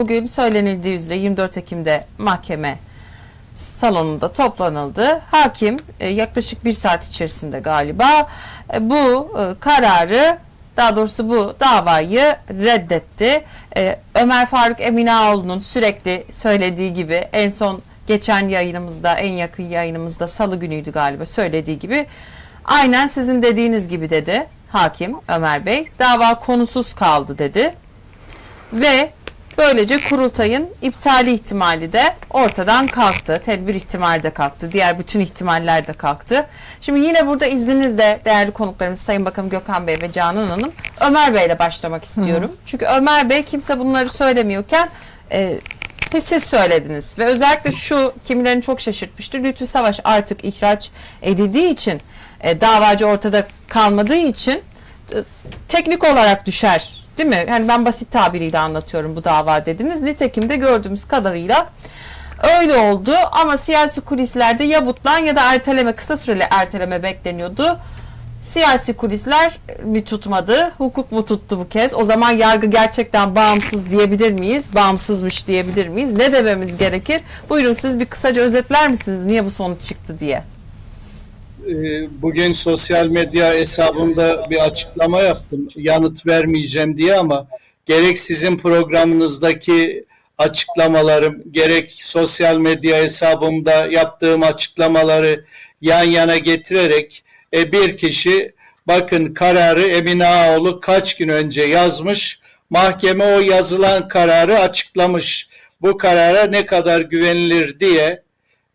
Bugün söylenildiği üzere 24 Ekim'de mahkeme salonunda toplanıldı. Hakim e, yaklaşık bir saat içerisinde galiba e, bu e, kararı daha doğrusu bu davayı reddetti. Ömer Faruk Eminaoğlu'nun sürekli söylediği gibi en son geçen yayınımızda en yakın yayınımızda salı günüydü galiba söylediği gibi aynen sizin dediğiniz gibi dedi hakim Ömer Bey. Dava konusuz kaldı dedi. Ve böylece kurultayın iptali ihtimali de ortadan kalktı. Tedbir ihtimali de kalktı. Diğer bütün ihtimaller de kalktı. Şimdi yine burada izninizle değerli konuklarımız Sayın Bakanım Gökhan Bey ve Canan Hanım Ömer Bey ile başlamak istiyorum. Çünkü Ömer Bey kimse bunları söylemiyorken e, siz söylediniz ve özellikle şu kimilerini çok şaşırtmıştı. Lütfü Savaş artık ihraç edildiği için e, davacı ortada kalmadığı için e, teknik olarak düşer değil mi? Yani ben basit tabiriyle anlatıyorum bu dava dediniz. Nitekim de gördüğümüz kadarıyla öyle oldu ama siyasi kulislerde ya butlan ya da erteleme kısa süreli erteleme bekleniyordu. Siyasi kulisler mi tutmadı, hukuk mu tuttu bu kez? O zaman yargı gerçekten bağımsız diyebilir miyiz? Bağımsızmış diyebilir miyiz? Ne dememiz gerekir? Buyurun siz bir kısaca özetler misiniz niye bu sonuç çıktı diye? Ee, bugün sosyal medya hesabımda bir açıklama yaptım. Yanıt vermeyeceğim diye ama gerek sizin programınızdaki açıklamalarım, gerek sosyal medya hesabımda yaptığım açıklamaları yan yana getirerek e, bir kişi bakın kararı Emine Ağoğlu kaç gün önce yazmış. Mahkeme o yazılan kararı açıklamış. Bu karara ne kadar güvenilir diye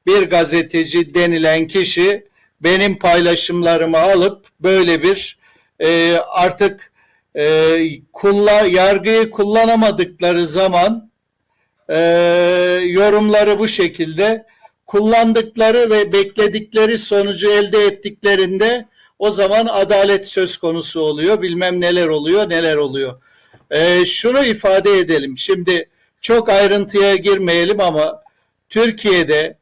bir gazeteci denilen kişi benim paylaşımlarımı alıp böyle bir e, artık e, kulla, yargıyı kullanamadıkları zaman e, yorumları bu şekilde kullandıkları ve bekledikleri sonucu elde ettiklerinde o zaman adalet söz konusu oluyor. Bilmem neler oluyor, neler oluyor. E, şunu ifade edelim. Şimdi çok ayrıntıya girmeyelim ama Türkiye'de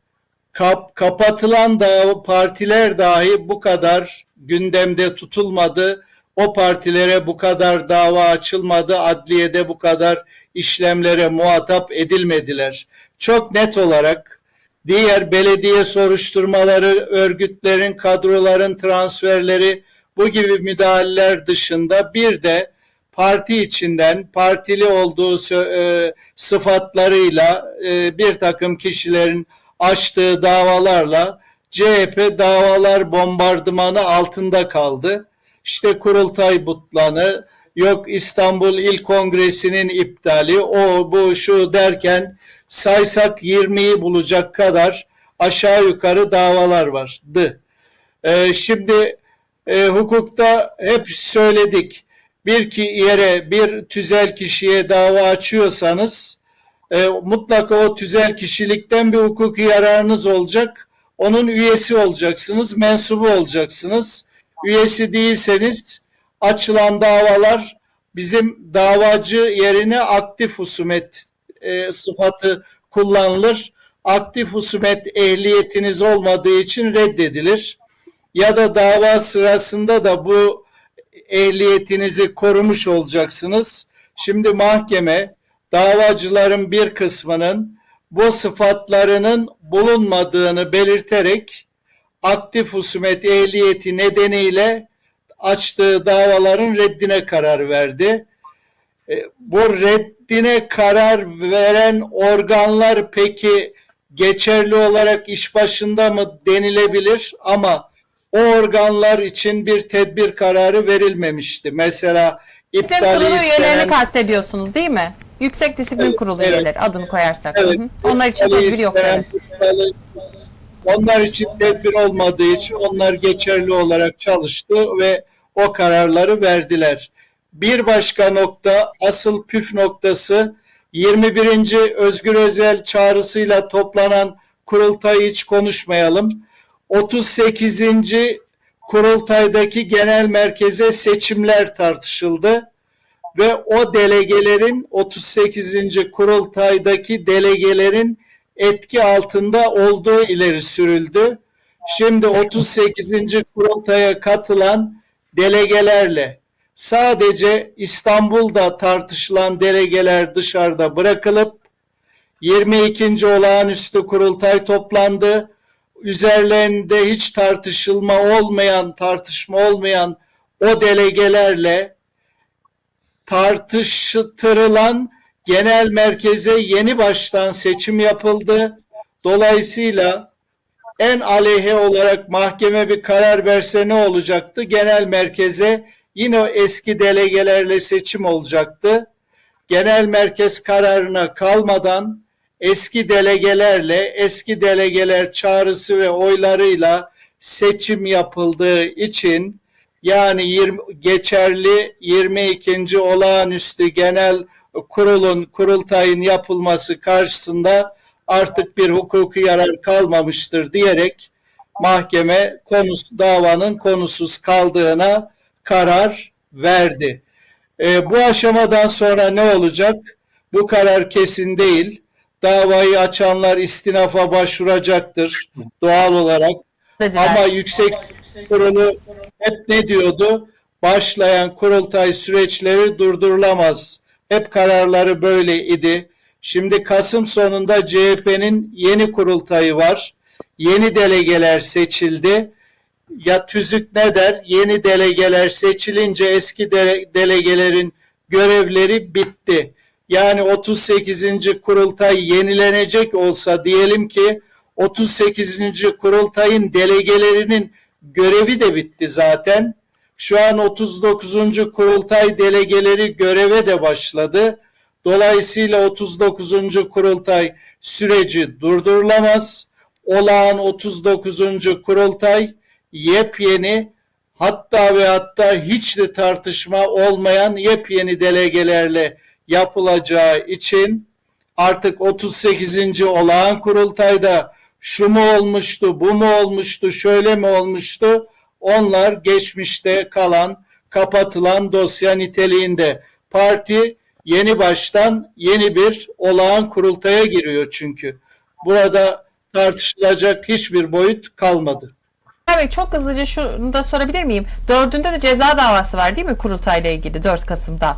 kap, kapatılan da partiler dahi bu kadar gündemde tutulmadı. O partilere bu kadar dava açılmadı. Adliyede bu kadar işlemlere muhatap edilmediler. Çok net olarak diğer belediye soruşturmaları, örgütlerin, kadroların transferleri bu gibi müdahaleler dışında bir de parti içinden partili olduğu e, sıfatlarıyla e, bir takım kişilerin açtığı davalarla CHP davalar bombardımanı altında kaldı. İşte kurultay butlanı, yok İstanbul İl Kongresi'nin iptali, o bu şu derken saysak 20'yi bulacak kadar aşağı yukarı davalar vardı. Ee, şimdi e, hukukta hep söyledik. Bir ki yere bir tüzel kişiye dava açıyorsanız e, mutlaka o tüzel kişilikten bir hukuki yararınız olacak. Onun üyesi olacaksınız, mensubu olacaksınız. Üyesi değilseniz açılan davalar bizim davacı yerine aktif husumet e, sıfatı kullanılır. Aktif husumet ehliyetiniz olmadığı için reddedilir. Ya da dava sırasında da bu ehliyetinizi korumuş olacaksınız. Şimdi mahkeme davacıların bir kısmının bu sıfatlarının bulunmadığını belirterek aktif husumet ehliyeti nedeniyle açtığı davaların reddine karar verdi. E, bu reddine karar veren organlar peki geçerli olarak iş başında mı denilebilir ama o organlar için bir tedbir kararı verilmemişti. Mesela iptali istenen kastediyorsunuz değil mi? Yüksek Disiplin Evet, Kurulu evet. üyeleri adını koyarsak. Evet. Hı hı. Onlar için tedbir yok. Evet. Onlar için tedbir olmadığı için onlar geçerli olarak çalıştı ve o kararları verdiler. Bir başka nokta, asıl püf noktası 21. Özgür Özel çağrısıyla toplanan kurultayı hiç konuşmayalım. 38. kurultaydaki genel merkeze seçimler tartışıldı ve o delegelerin 38. kurultaydaki delegelerin etki altında olduğu ileri sürüldü. Şimdi 38. kurultaya katılan delegelerle sadece İstanbul'da tartışılan delegeler dışarıda bırakılıp 22. olağanüstü kurultay toplandı. Üzerlerinde hiç tartışılma olmayan, tartışma olmayan o delegelerle tartıştırılan genel merkeze yeni baştan seçim yapıldı. Dolayısıyla en aleyhe olarak mahkeme bir karar verse ne olacaktı? Genel merkeze yine o eski delegelerle seçim olacaktı. Genel merkez kararına kalmadan eski delegelerle, eski delegeler çağrısı ve oylarıyla seçim yapıldığı için yani 20, geçerli 22. olağanüstü genel kurulun kurultayın yapılması karşısında artık bir hukuki yarar kalmamıştır diyerek mahkeme konusu davanın konusuz kaldığına karar verdi. E, bu aşamadan sonra ne olacak? Bu karar kesin değil. Davayı açanlar istinafa başvuracaktır doğal olarak. dediler. Ama yüksek kurulu hep ne diyordu? Başlayan kurultay süreçleri durdurulamaz. Hep kararları böyle idi. Şimdi Kasım sonunda CHP'nin yeni kurultayı var. Yeni delegeler seçildi. Ya tüzük ne der? Yeni delegeler seçilince eski dele- delegelerin görevleri bitti. Yani 38. kurultay yenilenecek olsa diyelim ki 38. kurultayın delegelerinin görevi de bitti zaten. Şu an 39. kurultay delegeleri göreve de başladı. Dolayısıyla 39. kurultay süreci durdurulamaz. Olağan 39. kurultay yepyeni hatta ve hatta hiç de tartışma olmayan yepyeni delegelerle yapılacağı için artık 38. olağan kurultayda şu mu olmuştu, bu mu olmuştu, şöyle mi olmuştu? Onlar geçmişte kalan, kapatılan dosya niteliğinde. Parti yeni baştan yeni bir olağan kurultaya giriyor çünkü. Burada tartışılacak hiçbir boyut kalmadı. Bey çok hızlıca şunu da sorabilir miyim? Dördünde de ceza davası var değil mi kurultayla ilgili 4 Kasım'da?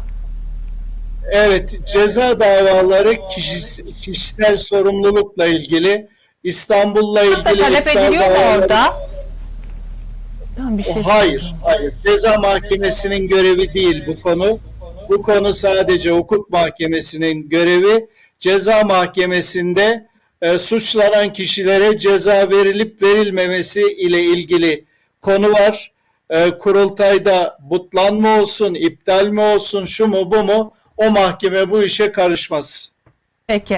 Evet, ceza davaları kişis- kişisel sorumlulukla ilgili İstanbul'la ilgili talep ediliyor mu orada? Bir şey Hayır, hayır. Ceza mahkemesinin görevi değil bu konu. Bu konu sadece hukuk mahkemesinin görevi. Ceza mahkemesinde e, suçlanan kişilere ceza verilip verilmemesi ile ilgili konu var. E, kurultayda butlan mı olsun, iptal mi olsun, şu mu bu mu? O mahkeme bu işe karışmaz. Peki.